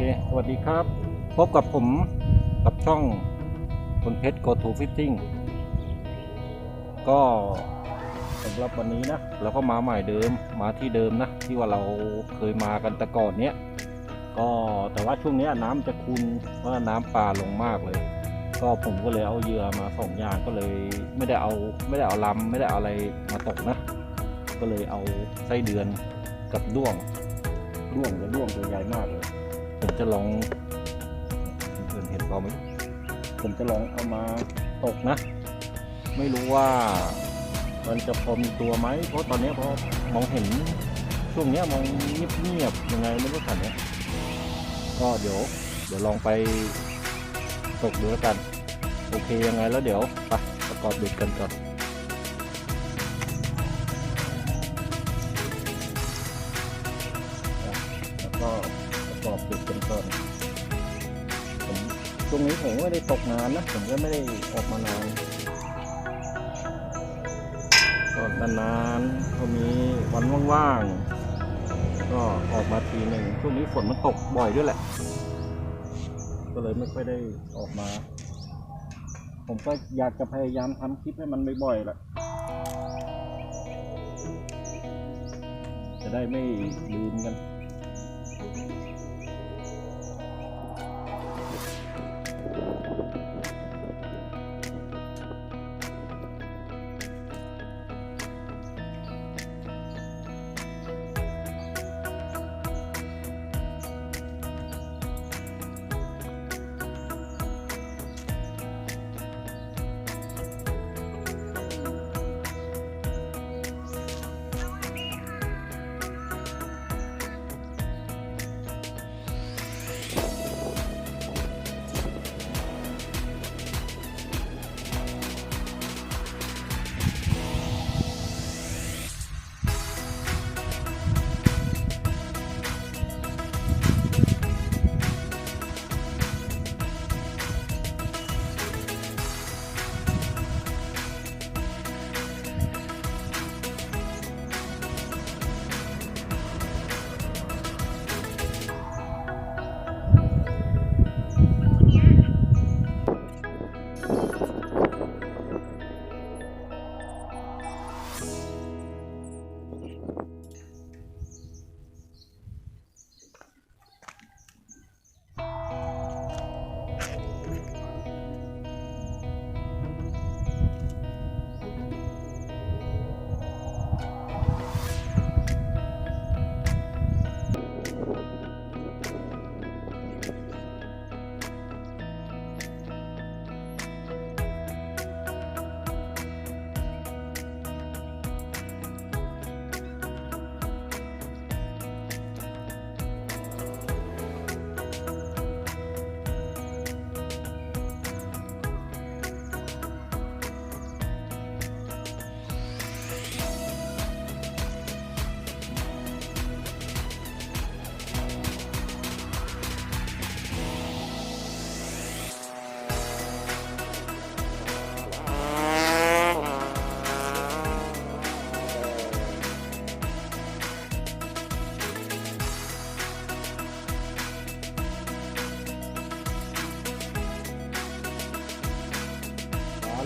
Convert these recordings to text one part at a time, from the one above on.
เค สวัสดีครับ พบกับผมกับช่องคนเพชร go to fishing ก็สำหรับวันนี้นะเราก็มาใหม่เดิมมาที่เดิมนะ ที่ว่าเราเคยมากันแต่ก่อนเนี้ยก็แต่ว่าช่วงนี้น้ำจะคุนเพราะว่าน้ำป่าลงมากเลย ก็ผมก็เลยเอาเหยื่อมาสองอย่างก็เลยไม่ได้เอาไม่ได้เอาลำไม่ได้เอาอะไรมาตกนะ ก็เลยเอาไส้เดือนกับด้วงด้วงจะด้วงตัวใหญ่มากเลย ผมจะลองเพื่อนเห็นเปล่าไหมผมจะลองเอามาตกนะ ไม่รู้ว่ามันจะพอมีตัวไหมเพราะตอนนี้พอมองเห็นช่วงนี้มองเงียบๆยังไงไม่รู้ขันเนี้ยก็เดี๋ยวเดี๋ยวลองไปตกดูแล้วกัน โอเคยังไงแล้วเดี๋ยวไปประกอบเบ็ดกันก่อน ผมช่วงนี้ผมก็ไม่ได้ตกนานนะ ผมก็ไม่ได้ออกมานานก็นานๆก็มีวันว่างๆ ก็ออกมาทีหนึ่งช่วงนี้ฝนมันตกบ่อยด้วยแหละ ก็เลยไม่ค่อยได้ออกมา ผมก็อยากจะพยายามทำคลิปให้มันบ่อยๆแหละ จะได้ไม่ลืมกัน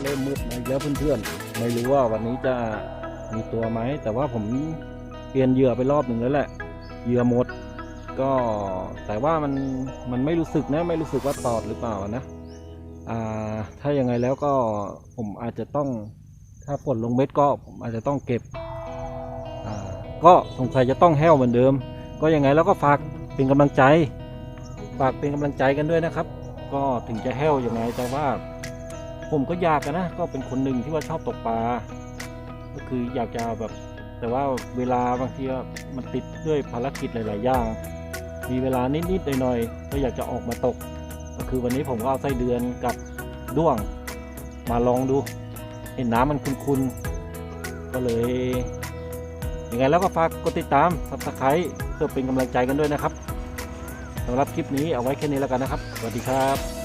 เริ่มมืดนะเยอะเพื่อนๆ ไม่รู้ว่าวันนี้จะมีตัวไหม แต่ว่าผมเปลี่ยนเหยื่อไปรอบหนึ่งแล้วแหละ เหยื่อหมด ก็แต่ว่ามันมันไม่รู้สึกนะ ไม่รู้สึกว่าตอดหรือเปล่านะอ่าถ้ายังไงแล้วก็ผมอาจจะต้องถ้าฝนลงเม็ดก็ผมอาจจะต้องเก็บอ่าก็สงสัยจะต้องแห้วเหมือนเดิม ก็ยังไงแล้วก็ฝากเป็นกำลังใจ ฝากเป็นกำลังใจกันด้วยนะครับ ก็ถึงจะแห้วยังไงแต่ว่า ผมก็อยากนะ ก็เป็นคนหนึ่งที่ว่าชอบตกปลา ก็คืออยากจะแบบ แต่ว่าเวลาบางทีมันติดด้วยภารกิจหลาย ๆ อย่าง มีเวลานิด ๆ หน่อย ๆ ก็อยากจะออกมาตก ก็คือวันนี้ผมก็เอาไส้เดือนกับด้วง มาลองดู เห็นน้ำมันคุนๆ ก็เลยยังไงแล้วก็ฝากกดติดตาม subscribe เพื่อเป็นกำลังใจกันด้วยนะครับสำหรับคลิปนี้เอาไว้แค่นี้แล้วกันนะครับ สวัสดีครับ